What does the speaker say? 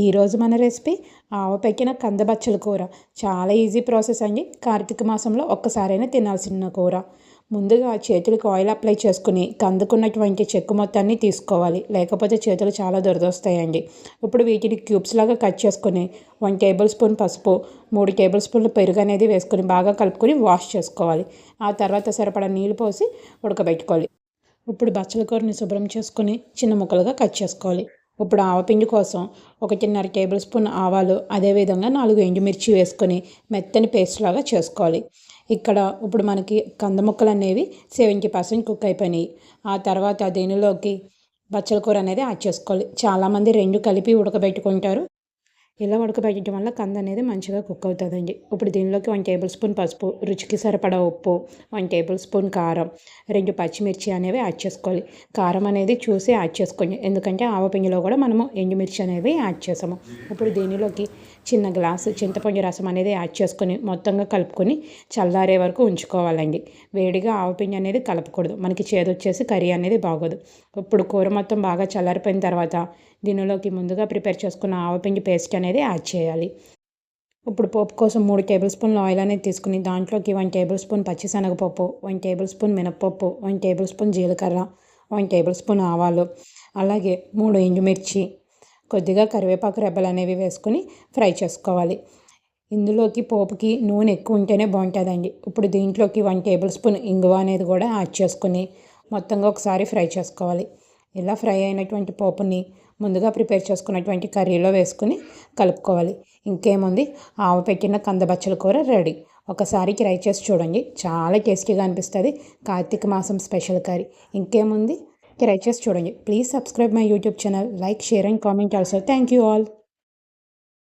ఈరోజు మన రెసిపీ ఆవపెక్కిన కందబచ్చల కూర. చాలా ఈజీ ప్రాసెస్ అండి. కార్తీక మాసంలో ఒక్కసారైనా తినాల్సిన కూర. ముందుగా చేతులకు ఆయిల్ అప్లై చేసుకుని కందుకున్నటువంటి చెక్కు మొత్తాన్ని తీసుకోవాలి. లేకపోతే చేతులు చాలా దురదొస్తాయండి. ఇప్పుడు వీటిని క్యూబ్స్ లాగా కట్ చేసుకుని వన్ టేబుల్ స్పూన్ పసుపు మూడు టేబుల్ స్పూన్లు పెరుగు అనేది వేసుకొని బాగా కలుపుకొని వాష్ చేసుకోవాలి. ఆ తర్వాత సరిపడా నీళ్ళు పోసి ఉడకబెట్టుకోవాలి. ఇప్పుడు బచ్చల కూరని శుభ్రం చేసుకుని చిన్న ముక్కలుగా కట్ చేసుకోవాలి. ఇప్పుడు ఆవపిండి కోసం ఒకటిన్నర టేబుల్ స్పూన్ ఆవాలు అదేవిధంగా నాలుగు ఎండుమిర్చి వేసుకొని మెత్తని పేస్ట్ లాగా చేసుకోవాలి. ఇక్కడ ఇప్పుడు మనకి కంద ముక్కలు అనేవి సెవెంటీ పర్సెంట్ కుక్ అయిపోయినాయి. ఆ తర్వాత దీనిలోకి బచ్చల కూర అనేది యాడ్ చేసుకోవాలి. చాలామంది రెండు కలిపి ఉడకబెట్టుకుంటారు. ఇలా ఉడకబెట్టడం వల్ల కంద అనేది మంచిగా కుక్ అవుతుందండి. ఇప్పుడు దీనిలోకి వన్ టేబుల్ స్పూన్ పసుపు రుచికి సరిపడా ఉప్పు వన్ టేబుల్ స్పూన్ కారం రెండు పచ్చిమిర్చి అనేవి యాడ్ చేసుకోవాలి. కారం అనేది చూసి యాడ్ చేసుకోండి. ఎందుకంటే ఆవపిండిలో కూడా మనము ఎండుమిర్చి అనేవి యాడ్ చేసాము. ఇప్పుడు దీనిలోకి చిన్న గ్లాసు చింతపండు రసం అనేది యాడ్ చేసుకొని మొత్తంగా కలుపుకొని చల్లారే వరకు ఉంచుకోవాలండి. వేడిగా ఆవపిండి అనేది కలపకూడదు. మనకి చేదొచ్చేసి కర్రీ అనేది బాగోదు. ఇప్పుడు కూర మొత్తం బాగా చల్లారిపోయిన తర్వాత దీనిలోకి ముందుగా ప్రిపేర్ చేసుకున్న ఆవపిండి పేస్ట్ అనేది అనేది యాడ్ చేయాలి. ఇప్పుడు పోపు కోసం మూడు టేబుల్ స్పూన్ల ఆయిల్ అనేది తీసుకుని దాంట్లోకి వన్ టేబుల్ స్పూన్ పచ్చిశనగపప్పు వన్ టేబుల్ స్పూన్ మినప్పప్పు వన్ టేబుల్ స్పూన్ జీలకర్ర వన్ టేబుల్ స్పూన్ ఆవాలు అలాగే మూడు ఎండుమిర్చి కొద్దిగా కరివేపాకు రెబ్బలు అనేవి వేసుకొని ఫ్రై చేసుకోవాలి. ఇందులోకి పోపుకి నూనె ఎక్కువ ఉంటేనే బాగుంటుందండి. ఇప్పుడు దీంట్లోకి వన్ టేబుల్ స్పూన్ ఇంగువ అనేది కూడా యాడ్ చేసుకొని మొత్తంగా ఒకసారి ఫ్రై చేసుకోవాలి. ఇలా ఫ్రై అయినటువంటి పోపుని ముందుగా ప్రిపేర్ చేసుకున్నటువంటి కర్రీలో వేసుకుని కలుపుకోవాలి. ఇంకేముంది? ఆవు పెట్టిన కందబచ్చల కూర రెడీ. ఒకసారి ట్రై చేసి చూడండి. చాలా టేస్టీగా అనిపిస్తుంది. కార్తీక మాసం స్పెషల్ కర్రీ. ఇంకేముంది? ట్రై చేసి చూడండి. Please subscribe my YouTube channel. Like share and comment also. Thank you all.